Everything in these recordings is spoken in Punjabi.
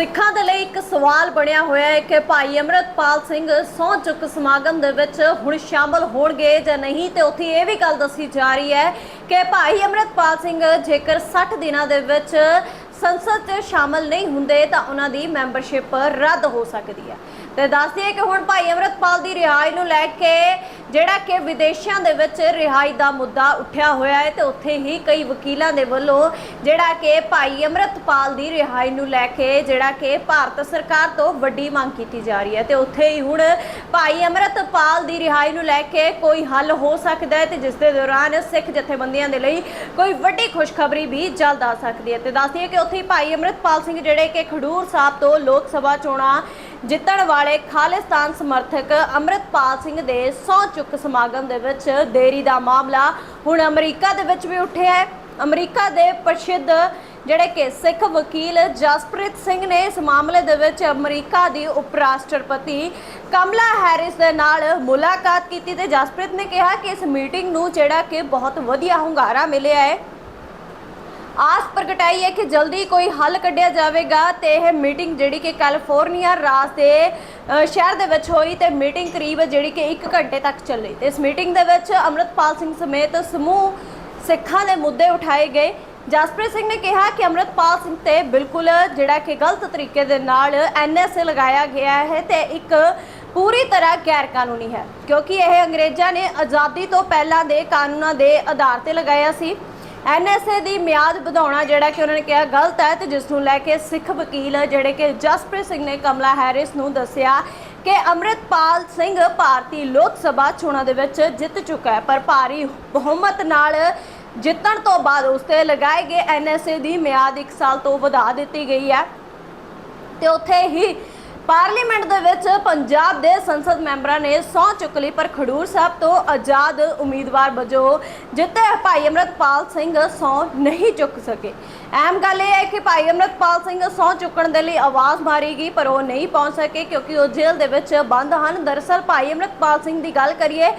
ਸਿੱਖਾਂ ਦੇ ਲਈ ਇੱਕ ਸਵਾਲ ਬਣਿਆ ਹੋਇਆ ਹੈ ਕਿ ਭਾਈ ਅਮਰਤਪਾਲ ਸਿੰਘ ਸਹੁੰ ਚੁੱਕ ਸਮਾਗਮ ਦੇ ਵਿੱਚ ਹੁਣ ਸ਼ਾਮਲ ਹੋਣਗੇ ਜਾਂ ਨਹੀਂ ਤੇ ਉੱਥੇ ਇਹ ਵੀ ਗੱਲ ਦੱਸੀ ਜਾ ਰਹੀ ਹੈ ਕਿ ਭਾਈ ਅਮਰਤਪਾਲ ਸਿੰਘ ਜੇਕਰ 60 ਦਿਨਾਂ ਦੇ ਵਿੱਚ ਸੰਸਦ 'ਚ ਸ਼ਾਮਲ ਨਹੀਂ ਹੁੰਦੇ ਤਾਂ ਉਹਨਾਂ ਦੀ ਮੈਂਬਰਸ਼ਿਪ ਰੱਦ ਹੋ ਸਕਦੀ ਹੈ। ਤੇ ਦੱਸ ਦਈਏ ਕਿ ਹੁਣ ਭਾਈ ਅਮਰਤਪਾਲ ਦੀ ਰਿਹਾਈ ਨੂੰ ਲੈ ਕੇ ਜਿਹੜਾ ਕਿ ਵਿਦੇਸ਼ਾਂ ਦੇ ਵਿੱਚ ਰਿਹਾਈ ਦਾ ਮੁੱਦਾ ਉੱਠਿਆ ਹੋਇਆ ਹੈ ਤੇ ਉੱਥੇ ਹੀ ਕਈ ਵਕੀਲਾਂ ਦੇ ਵੱਲੋਂ ਜਿਹੜਾ ਕਿ ਭਾਈ ਅਮਰਤਪਾਲ ਦੀ ਰਿਹਾਈ ਨੂੰ ਲੈ ਕੇ ਜਿਹੜਾ ਕਿ ਭਾਰਤ ਸਰਕਾਰ ਤੋਂ ਵੱਡੀ ਮੰਗ ਕੀਤੀ ਜਾ ਰਹੀ ਹੈ ਤੇ ਉੱਥੇ ਹੀ ਹੁਣ ਭਾਈ ਅਮਰਤਪਾਲ ਦੀ ਰਿਹਾਈ ਨੂੰ ਲੈ ਕੇ ਕੋਈ ਹੱਲ ਹੋ ਸਕਦਾ ਹੈ ਤੇ ਜਿਸ ਦੇ ਦੌਰਾਨ ਸਿੱਖ ਜਥੇਬੰਦੀਆਂ ਦੇ ਲਈ ਕੋਈ ਵੱਡੀ ਖੁਸ਼ਖਬਰੀ ਵੀ ਜਲਦ ਆ ਸਕਦੀ ਹੈ ਤੇ ਦੱਸਦੀ ਹੈ ਕਿ ਉੱਥੇ ਹੀ ਭਾਈ ਅਮਰਤਪਾਲ ਸਿੰਘ ਜਿਹੜੇ ਕਿ ਖਡੂਰ ਸਾਹਿਬ ਤੋਂ ਲੋਕ ਸਭਾ ਚੋਣਾਂ ਜਿੱਤਣ ਵਾਲੇ ਖਾਲਿਸਤਾਨ ਸਮਰਥਕ ਅਮਰਤਪਾਲ ਸਿੰਘ ਦੇ ਸਹੁੰ ਚੁੱਕ ਸਮਾਗਮ ਦੇ ਵਿੱਚ ਦੇਰੀ ਦਾ ਮਾਮਲਾ ਹੁਣ ਅਮਰੀਕਾ ਦੇ ਵਿੱਚ ਵੀ ਉੱਠਿਆ ਹੈ। ਅਮਰੀਕਾ ਦੇ ਪ੍ਰਸਿੱਧ ਜਿਹੜੇ ਕਿ ਸਿੱਖ ਵਕੀਲ ਜਸਪ੍ਰੀਤ ਸਿੰਘ ਨੇ ਇਸ ਮਾਮਲੇ ਦੇ ਵਿੱਚ ਅਮਰੀਕਾ ਦੀ ਉਪ ਰਾਸ਼ਟਰਪਤੀ ਕਮਲਾ ਹੈਰਿਸ ਦੇ ਨਾਲ ਮੁਲਾਕਾਤ ਕੀਤੀ ਤੇ ਜਸਪ੍ਰੀਤ ਨੇ ਕਿਹਾ ਕਿ ਇਸ ਮੀਟਿੰਗ ਨੂੰ ਜਿਹੜਾ ਕਿ ਬਹੁਤ ਵਧੀਆ ਹੁੰਗਾਰਾ ਮਿਲਿਆ ਹੈ। ਆਸ ਪ੍ਰਗਟਾਈ ਹੈ ਕਿ ਜਲਦੀ ਕੋਈ ਹੱਲ ਕੱਢਿਆ ਜਾਵੇਗਾ ਤੇ ਇਹ ਮੀਟਿੰਗ ਜਿਹੜੀ ਕਿ ਕੈਲੀਫੋਰਨੀਆ ਰਾਜ ਦੇ ਸ਼ਹਿਰ ਦੇ ਵਿੱਚ ਹੋਈ ਤੇ ਮੀਟਿੰਗ ਕਰੀਬ ਜਿਹੜੀ ਕਿ 1 ਘੰਟੇ ਤੱਕ ਚੱਲੀ। ਤੇ ਇਸ ਮੀਟਿੰਗ ਦੇ ਵਿੱਚ ਅਮਰਤਪਾਲ ਸਿੰਘ ਸਮੇਤ ਸਮੂਹ ਸਿੱਖਾਂ ਦੇ ਮੁੱਦੇ ਉਠਾਏ ਗਏ। ਜਸਪ੍ਰੀਤ ਸਿੰਘ ਨੇ ਕਿਹਾ ਕਿ ਅਮਰਤਪਾਲ ਸਿੰਘ ਤੇ ਬਿਲਕੁਲ ਜਿਹੜਾ ਕਿ ਗਲਤ ਤਰੀਕੇ ਦੇ ਨਾਲ ਐਨਐਸਏ ਲਗਾਇਆ ਗਿਆ ਹੈ ਤੇ ਇੱਕ ਪੂਰੀ ਤਰ੍ਹਾਂ ਗੈਰ ਕਾਨੂੰਨੀ ਹੈ, ਕਿਉਂਕਿ ਇਹ ਅੰਗਰੇਜ਼ਾਂ ਨੇ ਆਜ਼ਾਦੀ ਤੋਂ ਪਹਿਲਾਂ ਦੇ ਕਾਨੂੰਨਾਂ ਦੇ ਆਧਾਰ ਤੇ ਲਗਾਇਆ ਸੀ। ਐਨਐਸਏ ਦੀ ਮਿਆਦ ਵਧਾਉਣਾ ਜਿਹੜਾ ਕਿ ਉਹਨਾਂ ਨੇ ਕਿਹਾ ਗਲਤ ਹੈ ਤੇ ਜਿਸ ਨੂੰ ਲੈ ਕੇ ਸਿੱਖ ਵਕੀਲ ਜਿਹੜੇ ਕਿ ਜਸਪ੍ਰੀਤ ਸਿੰਘ ਨੇ ਕਮਲਾ ਹੈਰਿਸ ਨੂੰ ਦੱਸਿਆ ਕਿ ਅਮਰਿਤਪਾਲ ਸਿੰਘ ਭਾਰਤੀ ਲੋਕ ਸਭਾ ਚੋਣਾਂ ਦੇ ਵਿੱਚ ਜਿੱਤ ਚੁੱਕਾ ਹੈ, ਪਰ ਭਾਰੀ ਬਹੁਮਤ ਨਾਲ ਜਿੱਤਣ ਤੋਂ ਬਾਅਦ ਉਸ ਤੇ ਲਗਾਏ ਗਏ ਐਨਐਸਏ ਦੀ ਮਿਆਦ 1 ਸਾਲ ਤੋਂ ਵਧਾ ਦਿੱਤੀ ਗਈ ਹੈ। ਤੇ ਉੱਥੇ ਹੀ ਪਾਰਲੀਮੈਂਟ ਦੇ ਵਿੱਚ ਪੰਜਾਬ ਦੇ ਸੰਸਦ ਮੈਂਬਰਾਂ ਨੇ ਸਹੁੰ ਚੁੱਕ ਲਈ, ਪਰ ਖਡੂਰ ਸਾਹਿਬ ਤੋਂ ਆਜ਼ਾਦ ਉਮੀਦਵਾਰ ਵਜੋਂ ਜਿੱਤੇ ਭਾਈ ਅਮਰਤਪਾਲ ਸਿੰਘ ਸਹੁੰ ਨਹੀਂ ਚੁੱਕ ਸਕੇ। ਅਹਿਮ ਗੱਲ ਇਹ ਹੈ ਕਿ ਭਾਈ ਅਮਰਤਪਾਲ ਸਿੰਘ ਸਹੁੰ ਚੁੱਕਣ ਦੇ ਲਈ ਆਵਾਜ਼ ਮਾਰੀ ਗਈ, ਪਰ ਉਹ ਨਹੀਂ ਪਹੁੰਚ ਸਕੇ ਕਿਉਂਕਿ ਉਹ ਜੇਲ੍ਹ ਦੇ ਵਿੱਚ ਬੰਦ ਹਨ। ਦਰਅਸਲ ਭਾਈ ਅਮਰਤਪਾਲ ਸਿੰਘ ਦੀ ਗੱਲ ਕਰੀਏ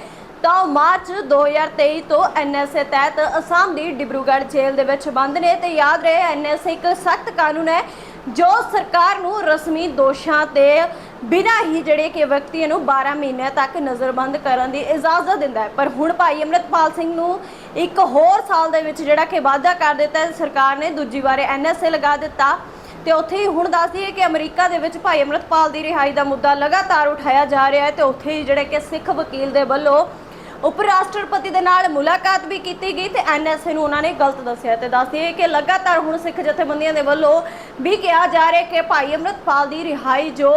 ਤਾਂ ਉਹ ਮਾਰਚ 2023 ਤੋਂ ਐਨਐਸਏ ਤਹਿਤ ਅਸਾਮ ਦੀ ਡਿਬਰੂਗੜ੍ਹ ਜੇਲ੍ਹ ਦੇ ਵਿੱਚ ਬੰਦ ਨੇ। ਤੇ ਯਾਦ ਰਹੇ ਐਨਐਸਏ ਇੱਕ ਸਖਤ ਕਾਨੂੰਨ ਹੈ ਜੋ ਸਰਕਾਰ ਨੂੰ ਰਸਮੀ ਦੋਸ਼ਾਂ ਤੇ ਬਿਨਾਂ ਹੀ ਜਿਹੜੇ ਕਿ ਵਿਅਕਤੀ ਨੂੰ 12 ਮਹੀਨਿਆਂ ਤੱਕ ਨਜ਼ਰਬੰਦ ਕਰਨ ਦੀ ਇਜਾਜ਼ਤ ਦਿੰਦਾ ਹੈ। ਪਰ ਹੁਣ ਭਾਈ ਅਮਰਤਪਾਲ ਸਿੰਘ ਨੂੰ ਇੱਕ ਹੋਰ ਸਾਲ ਦੇ ਵਿੱਚ ਜਿਹੜਾ ਕਿ ਵਾਅਦਾ ਕਰ ਦਿੱਤਾ ਸਰਕਾਰ ਨੇ ਦੂਜੀ ਵਾਰੇ ਐਨਐਸਏ ਲਗਾ ਦਿੱਤਾ। ਤੇ ਉੱਥੇ ਹੀ ਹੁਣ ਦੱਸ ਦਈਏ ਕਿ ਅਮਰੀਕਾ ਦੇ ਵਿੱਚ ਭਾਈ ਅਮਰਤਪਾਲ ਦੀ ਰਿਹਾਈ ਦਾ ਮੁੱਦਾ ਲਗਾਤਾਰ ਉਠਾਇਆ ਜਾ ਰਿਹਾ ਹੈ ਤੇ ਉੱਥੇ ਹੀ ਜਿਹੜੇ ਕਿ ਸਿੱਖ ਵਕੀਲ ਦੇ ਵੱਲੋਂ ਉਪ ਰਾਸ਼ਟਰਪਤੀ ਦੇ ਨਾਲ ਮੁਲਾਕਾਤ ਵੀ ਕੀਤੀ ਗਈ ਤੇ ਐਨਐਸਏ ਨੂੰ ਉਹਨਾਂ ਨੇ ਗਲਤ ਦੱਸਿਆ ਤੇ ਦੱਸਦੀ ਹੈ ਕਿ ਲਗਾਤਾਰ ਹੁਣ ਸਿੱਖ ਜਥੇਬੰਦੀਆਂ ਦੇ ਵੱਲੋਂ ਵੀ ਕਿਹਾ ਜਾ ਰਿਹਾ ਕਿ ਭਾਈ ਅਮਰਤਪਾਲ ਦੀ ਰਿਹਾਈ ਜੋ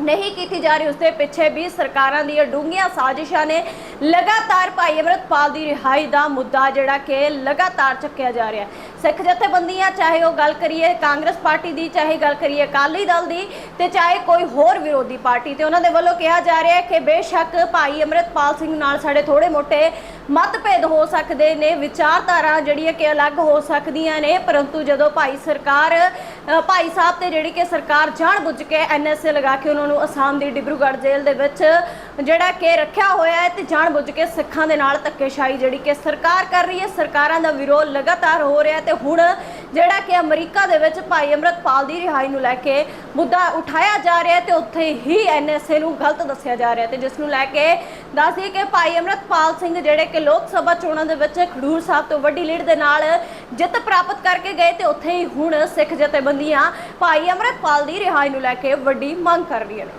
ਨਹੀਂ ਕੀਤੀ ਜਾ ਰਹੀ, ਉਸ ਦੇ ਪਿੱਛੇ ਵੀ ਸਰਕਾਰਾਂ ਦੀਆਂ ਡੂੰਘੀਆਂ ਸਾਜ਼ਿਸ਼ਾਂ ਨੇ ਲਗਾਤਾਰ ਭਾਈ ਅਮਰਤਪਾਲ ਦੀ ਰਿਹਾਈ ਦਾ ਮੁੱਦਾ ਜਿਹੜਾ ਕਿ ਲਗਾਤਾਰ ਚੱਕਿਆ ਜਾ ਰਿਹਾ ਸਿੱਖ ਜਥੇਬੰਦੀਆਂ, ਚਾਹੇ ਉਹ ਗੱਲ ਕਰੀਏ ਕਾਂਗਰਸ ਪਾਰਟੀ ਦੀ, ਚਾਹੇ ਗੱਲ ਕਰੀਏ ਅਕਾਲੀ ਦਲ ਦੀ ਤੇ ਚਾਹੇ ਕੋਈ ਹੋਰ ਵਿਰੋਧੀ ਪਾਰਟੀ ਤੇ ਉਹਨਾਂ ਦੇ ਵੱਲੋਂ ਕਿਹਾ ਜਾ ਰਿਹਾ ਹੈ ਕਿ ਬੇਸ਼ੱਕ ਭਾਈ ਅਮਰਤਪਾਲ ਸਿੰਘ ਨਾਲ ਸਾਡੇ ਥੋੜੇ ਮੋਟੇ ਮਤਭੇਦ ਹੋ ਸਕਦੇ ਨੇ, ਵਿਚਾਰਧਾਰਾ ਜਿਹੜੀ ਹੈ ਕਿ ਅਲੱਗ ਹੋ ਸਕਦੀਆਂ ਨੇ, ਪਰੰਤੂ ਜਦੋਂ ਭਾਈ ਸਰਕਾਰ ਭਾਈ ਸਾਹਿਬ ਤੇ ਜਿਹੜੀ ਕਿ ਸਰਕਾਰ ਜਾਣ ਬੁੱਝ ਕੇ ਐਨਐਸਏ ਲਗਾ ਕੇ ਉਹਨਾਂ ਨੂੰ ਅਸਾਮ ਦੀ ਡਿਬਰੂਗੜ੍ਹ ਜੇਲ੍ਹ ਦੇ ਵਿੱਚ ਜਿਹੜਾ ਕਿ ਰੱਖਿਆ ਹੋਇਆ ਹੈ ਤੇ ਜਾਣਬੁੱਝ ਕੇ ਸਿੱਖਾਂ ਦੇ ਨਾਲ ਧੱਕੇਸ਼ਾਹੀ ਜਿਹੜੀ ਕਿ ਸਰਕਾਰ ਕਰ ਰਹੀ ਹੈ। ਸਰਕਾਰਾਂ ਦਾ ਵਿਰੋਧ ਲਗਾਤਾਰ ਹੋ ਰਿਹਾ ਤੇ ਹੁਣ ਜਿਹੜਾ ਕਿ ਅਮਰੀਕਾ ਦੇ ਵਿੱਚ ਭਾਈ ਅਮਰਤਪਾਲ ਦੀ ਰਿਹਾਈ ਨੂੰ ਲੈ ਕੇ ਮੁੱਦਾ ਉਠਾਇਆ ਜਾ ਰਿਹਾ ਤੇ ਉੱਥੇ ਹੀ ਐਨਐਸਏ ਨੂੰ ਗਲਤ ਦੱਸਿਆ ਜਾ ਰਿਹਾ ਤੇ ਜਿਸ ਨੂੰ ਲੈ ਕੇ ਦੱਸ ਦਈਏ ਕਿ ਭਾਈ ਅਮਰਤਪਾਲ ਸਿੰਘ ਜਿਹੜੇ ਕਿ ਲੋਕ ਸਭਾ ਚੋਣਾਂ ਦੇ ਵਿੱਚ ਖਡੂਰ ਸਾਹਿਬ ਤੋਂ ਵੱਡੀ ਲੀਡ ਦੇ ਨਾਲ ਜਿੱਤ ਪ੍ਰਾਪਤ ਕਰਕੇ ਗਏ ਤੇ ਉੱਥੇ ਹੀ ਹੁਣ ਸਿੱਖ ਜਥੇਬੰਦੀਆਂ ਭਾਈ ਅਮਰਤਪਾਲ ਦੀ ਰਿਹਾਈ ਨੂੰ ਲੈ ਕੇ ਵੱਡੀ ਮੰਗ ਕਰ ਰਹੀਆਂ ਨੇ।